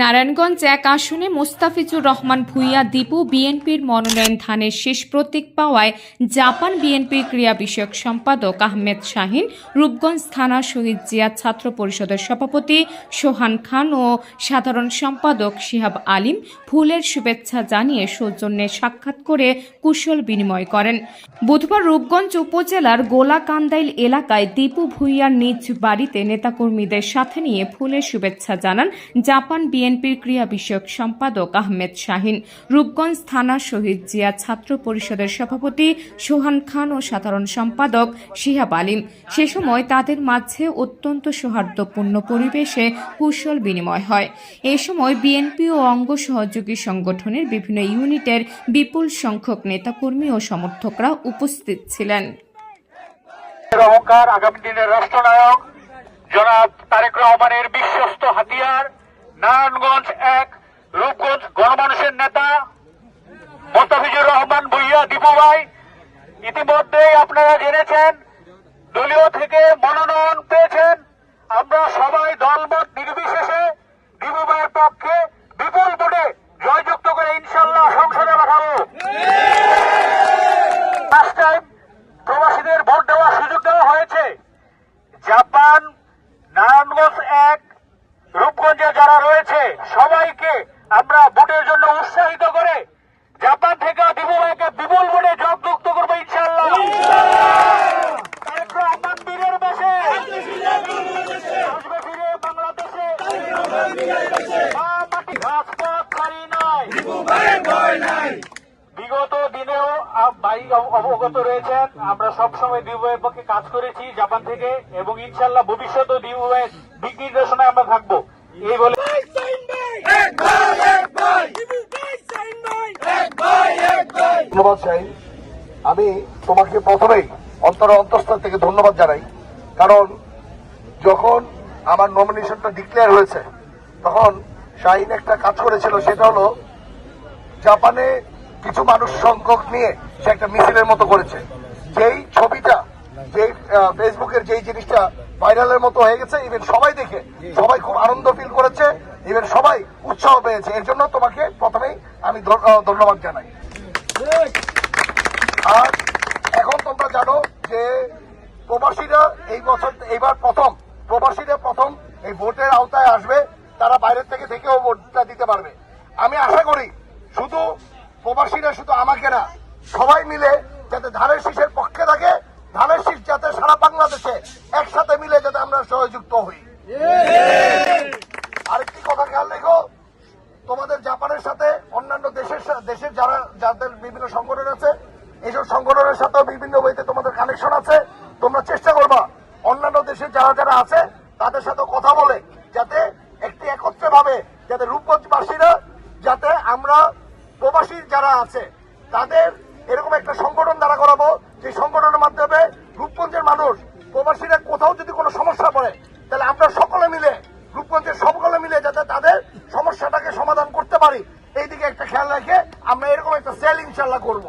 নারায়ণগঞ্জ এক আসনে মোস্তাফিজুর রহমান ভুইয়া দীপু বিএনপির মনোনয়ন ধানের শেষ প্রতীক পাওয়ায় জাপান বিএনপির ক্রিয়া বিষয়ক সম্পাদক আহমেদ শাহিন, রূপগঞ্জ থানা শহীদ জিয়া ছাত্র পরিষদের সভাপতি সোহান খান ও সাধারণ সম্পাদক শিহাব আলিম ফুলের শুভেচ্ছা জানিয়ে সৌজন্যে সাক্ষাৎ করে কুশল বিনিময় করেন। বুধবার রূপগঞ্জ উপজেলার গোলাকান্দাইল এলাকায় দীপু ভুইয়ার নিজ বাড়িতে নেতাকর্মীদের সাথে নিয়ে ফুলের শুভেচ্ছা জানান জাপান বিএনপির ক্রিয়া বিষয়ক সম্পাদক আহমেদ শাহিন, রূপগঞ্জ থানা শহীদ জিয়া ছাত্র পরিষদের সভাপতি সোহান খান ও সাধারণ সম্পাদক শিহাব আলিম। সে সময় তাদের মাঝে অত্যন্ত সৌহার্দ্যপূর্ণ পরিবেশে কুশল বিনিময় হয়। এ সময় বিএনপি ও অঙ্গ সহযোগী সংগঠনের বিভিন্ন ইউনিটের বিপুল সংখ্যক নেতাকর্মী ও সমর্থকরা উপস্থিত ছিলেন। অহংকার আগামী দিনের রাষ্ট্রনায়ক জনাব তারেক রহমানের বিশ্বস্ত হাতিয়ার নারায়ণগঞ্জ এক, রূপগঞ্জ গণমানুষের নেতা, মোস্তাফিজুর রহমান ভুইয়া, দীপু ভাই। ইতিমধ্যেই আপনারা জেনেছেন, দলীয় থেকে মনোনয়ন পেয়েছেন। আমরা সবাই দলমত নির্বিশেষে দীপু ভাইয়ের পক্ষে বিপুল ভোটে জয়যুক্ত করে ইনশাল্লাহ সংসদে পাঠাবো। প্রবাসীদের ভোট দেওয়ার সুযোগ দেওয়া হয়েছে। জাপান নারায়ণগঞ্জ এক রূপগঞ্জে সবাইকে আমরা ভোটের জন্য উৎসাহিত করে জাপান থেকে দিবু ভাইকে বিপুল ভোটে জগযুক্ত করব ইনশাল্লাহ বিগত দিনেও অবগত রয়েছেন, আমরা সব সময় দিবুয়ের পক্ষে কাজ করেছি জাপান থেকে এবং ইনশাল্লাহ ভবিষ্যতেও দিবুয়ের দিক নির্দেশনায় আমরা থাকব। এই বলে ধন্যবাদ চাই। আমি তোমাকে প্রথমেই অন্তর অন্তঃস্থল থেকে ধন্যবাদ জানাই। কারণ যখন আমার নমিনেশনটা ডিক্লেয়ার হয়েছে, তখন শাহিন একটা কাজ করেছিল, সেটা হলো জাপানে কিছু মানুষ সংখ্যক নিয়ে সে একটা মিছিলের মতো করেছে। যেই ছবিটা, যেই ফেসবুকের যেই জিনিসটা ভাইরালের মতো হয়ে গেছে ইভেন সবাই দেখে, সবাই খুব আনন্দ ফিল করেছে ইভেন সবাই উৎসাহ পেয়েছে। এর জন্য তোমাকে প্রথমেই আমি ধন্যবাদ জানাই। আর এখন তোমরা জানো যে প্রবাসীরা এই বছর, এইবার প্রথম, প্রবাসীরা প্রথম এই ভোটের আওতায় আসবে, তারা বাইরের থেকে থেকেও ভোটটা দিতে পারবে। আমি আশা করি শুধু প্রবাসীরা শুধু আমাকে না, সবাই মিলে যাতে ধানের শীষের পক্ষে থাকে, ধানের শীষ যাতে সারা বাংলাদেশে একসাথে মিলে যাতে আমরা সহযুক্ত হই। আরেকটি কথা খেয়াল রেখো, তোমাদের জাপানের সাথে অন্যান্য দেশের দেশের যারা যাদের বিভিন্ন সংগঠন আছে, এইসব সংগঠনের সাথেও বিভিন্ন ওয়েতে তোমাদের কানেকশন আছে। তোমরা চেষ্টা করবা, অন্যান্য দেশের যারা যারা আছে, তাদের সাথে কথা বলে, যাতে একটি একত্রে ভাবে যাতে রূপগঞ্জবাসীরা, যাতে আমরা প্রবাসী যারা আছে, তাদের এরকম একটা সংগঠন দাঁড়া করাবো, যে সংগঠনের মাধ্যমে রূপগঞ্জের মানুষ, প্রবাসীরা কোথাও যদি কোনো সমস্যা পড়ে, তাহলে আমরা সকলে মিলে, রূপগঞ্জের সকলে মিলে যাতে তাদের সমস্যাটাকে সমাধান করতে পারি। এই দিকে একটা খেয়াল রেখে ইনশাল্লাহ করব।